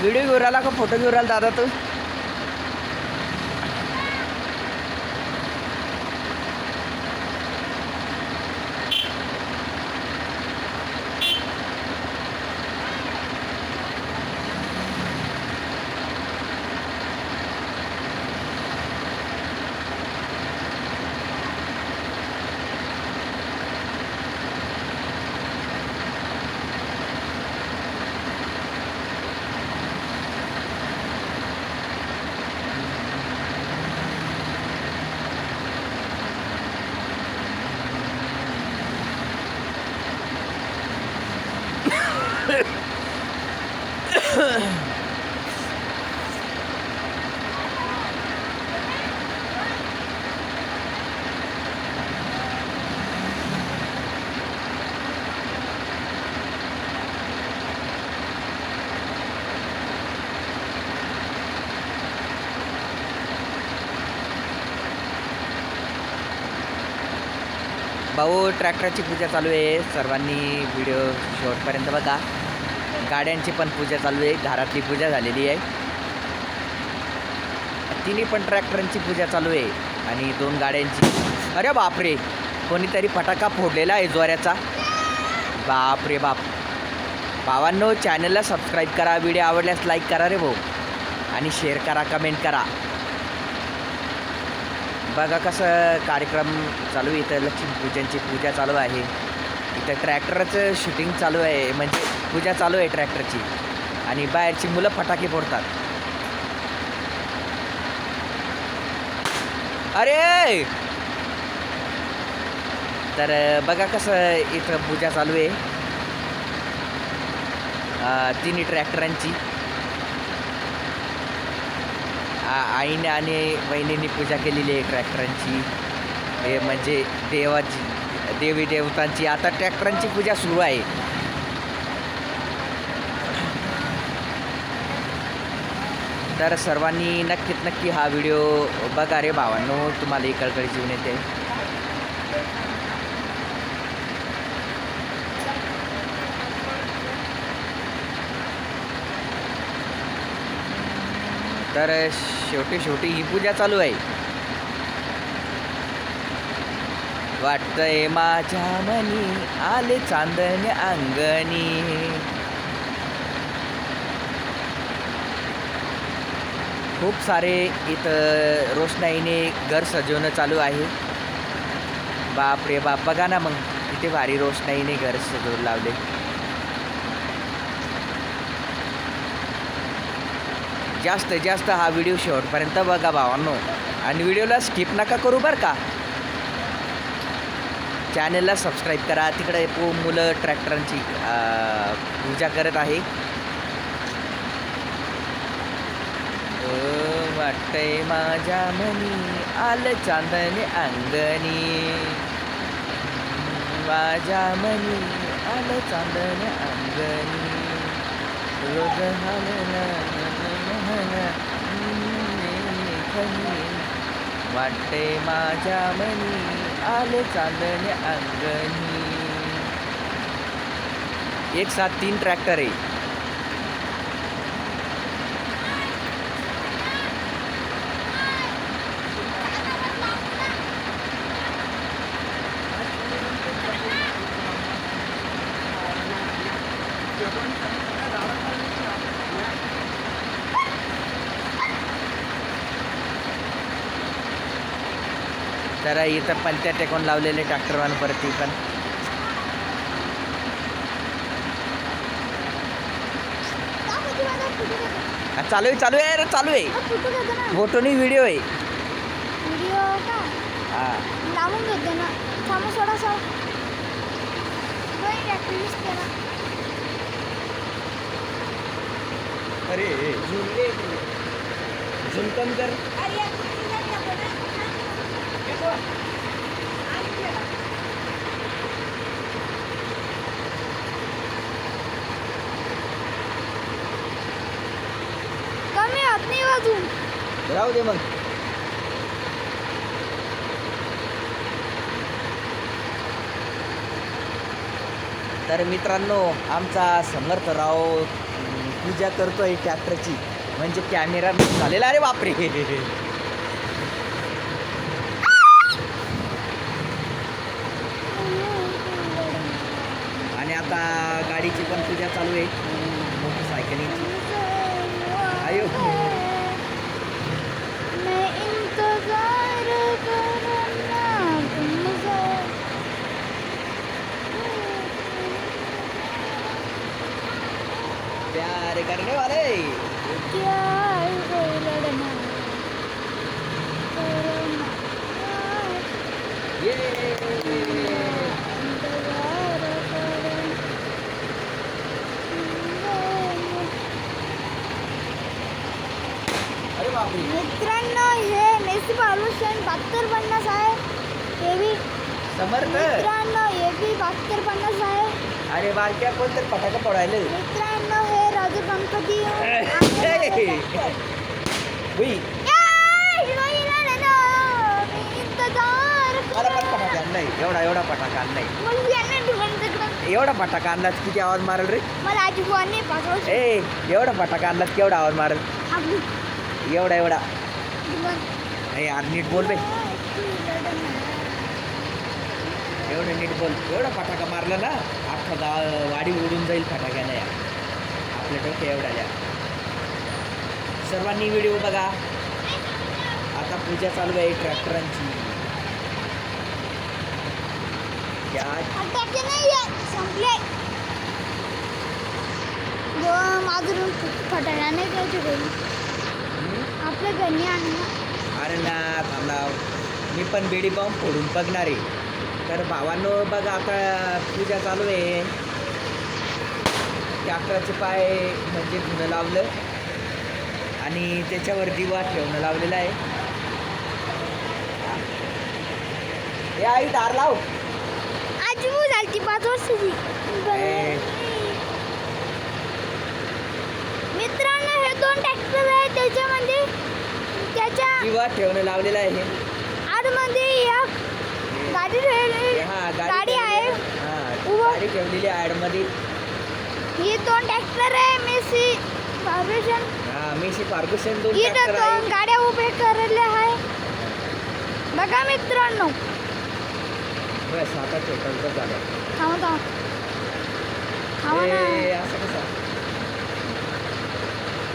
Video घेऊन राहिला का? फोटो घेऊन राहिला दादा तू? भाऊ ट्रॅक्टरची पूजा चालू आहे. सर्वांनी व्हिडिओ शेवटपर्यंत बघा. गाड्यांची पण पूजा चालू आहे. घरातली पूजा झालेली आहे. तिन्ही पण ट्रॅक्टरांची पूजा चालू आहे. आणि दोन गाड्यांची. अरे बापरे! कोणीतरी फटाका फोडलेला आहे ज्वाऱ्याचा. बाप! रे बाप भावांनो चॅनलला सबस्क्राईब करा. व्हिडिओ आवडल्यास लाईक करा रे भाऊ. आणि शेअर करा कमेंट करा. बघा कसं कार्यक्रम चालू आहे. इथं लक्ष्मीपूजनची पूजा चालू आहे. इथं ट्रॅक्टरचं शूटिंग चालू आहे. म्हणजे पूजा चालू आहे ट्रॅक्टरची. आणि बाहेरची मुलं फटाके फोडतात. अरे! तर बघा कसं इथं पूजा चालू आहे. तिन्ही ट्रॅक्टरांची. आईने आणि वहिनींनी पूजा केलेली आहे ट्रॅक्टरांची. हे म्हणजे देवाची देवी देवतांची. आता ट्रॅक्टरांची पूजा सुरू आहे. तर सर्वांनी नक्कीच नक्की हा व्हिडिओ बघा रे भावांनो. तुम्हाला ही कळकळी जीवन येते. तर शेवटी शेवटी ही पूजा चालू आहे. वाटतंय माझ्या मनी आले चांदण अंगणी. खूप सारे इथं रोषणाईने घर सजवणं चालू आहे. बाप रे बाप बघा ना मग इथे भारी रोषणाईने घर सजवून लावले. जास्त जास्त हा व्हिडिओ शेवटपर्यंत बघा भावांनो. आणि व्हिडिओला स्किप नका करू बरं का. चॅनलला सबस्क्राईब करा. तिकडे पो मुलं ट्रॅक्टरांची पूजा करत आहे. ओ, वाटतंय माझ्या मनी आलं चांदणे अंगणी. माझ्या मनी आलं चांदणे अंगणी. रोज वाटते माझ्या मनी आले चांदणे अंगणी. एक सात तीन ट्रॅक्टर आहे. तर इथं पलत्या टेकून लावलेले ट्रॅक्टरवानवरती पण हा, चालू आहे चालू आहे अरे चालू आहे. फोटो नाही व्हिडिओ आहे. व्हिडिओ का? हा. लावून घेते ना थांबा सोडा सोडा ॲक्टिव्हिस्ट केला अरे झूम कमी कर कमी होत नाही अजून. राहू दे मग. तर मित्रांनो आमचा समर्थ राव पूजा करतोय ट्रॅक्टरची म्हणजे कॅमेरा झालेला. अरे बापरे. आता गाडीची पण पूजा चालू आहे मोटरसायकलिंगची आयो. मैं इंतजार करना तुमसे प्यार करने वाले क्या कोई लड़ना करना ये मित्रांनो हे मेसी पालुशन बहात्तर पन्नास आहे. हे बी समर्थ. मित्रांनो हे बी बहात्तर पन्नास आहे. अरे बारक्या कोणतरी फटाका पडायला मित्रांनो हे राजू गणपती. हुई एवढा एवढा फटाका आणलाय. मग यांना ढुकून तिकडं. एवढा फटाका आणला किती आवाज मारल रे? मला आजी ए एवढा फटाका आणला केवढा आवाज मारल? एवढा एवढा. यार नीट बोल बे. एवढं नीट बोल. एवढा फटाका मारला ना अख्खा गाव वाडी उडून जाईल फटाक्यानं या आपल्या डोक्या एवढ्या सर्वांनी व्हिडिओ बघा. आता पूजा चालू आहे ट्रॅक्टरांची. या. फटाके नाही आपल्या घरी आणणं अरे ना थांबला मी पण बेडी बॉम्ब फोडून बघणार आहे. तर भावांनो बघा आता पूजा चालू आहे. ट्रॅक्टरचे पाय म्हणजे धुणं लावलं. आणि त्याच्यावर दिवा ठेवणं लावलेला आहे. हे आई दार लाव. आजी बू झाली ती पाच वर्षाची. ए. मित्रांनो हे दोन ट्रॅक्टर आहेत त्याच्यामध्ये. दिवा ठेवणं लावलेलं आहे. आतमध्ये एक गाडी ठेवलेली हा गाडी आहे. हा. गाडी ठेवलेली आहे आडमध्ये. हे दोन ट्रॅक्टर आहे मेसी फार्मेशन हा मेसी फार्गुसन दोन ट्रॅक्टर आहे दोन गाड्या उभे करले आहे बघा मित्रांनो. बस आता तर झालं. थांबा थांबा. थांबा ना.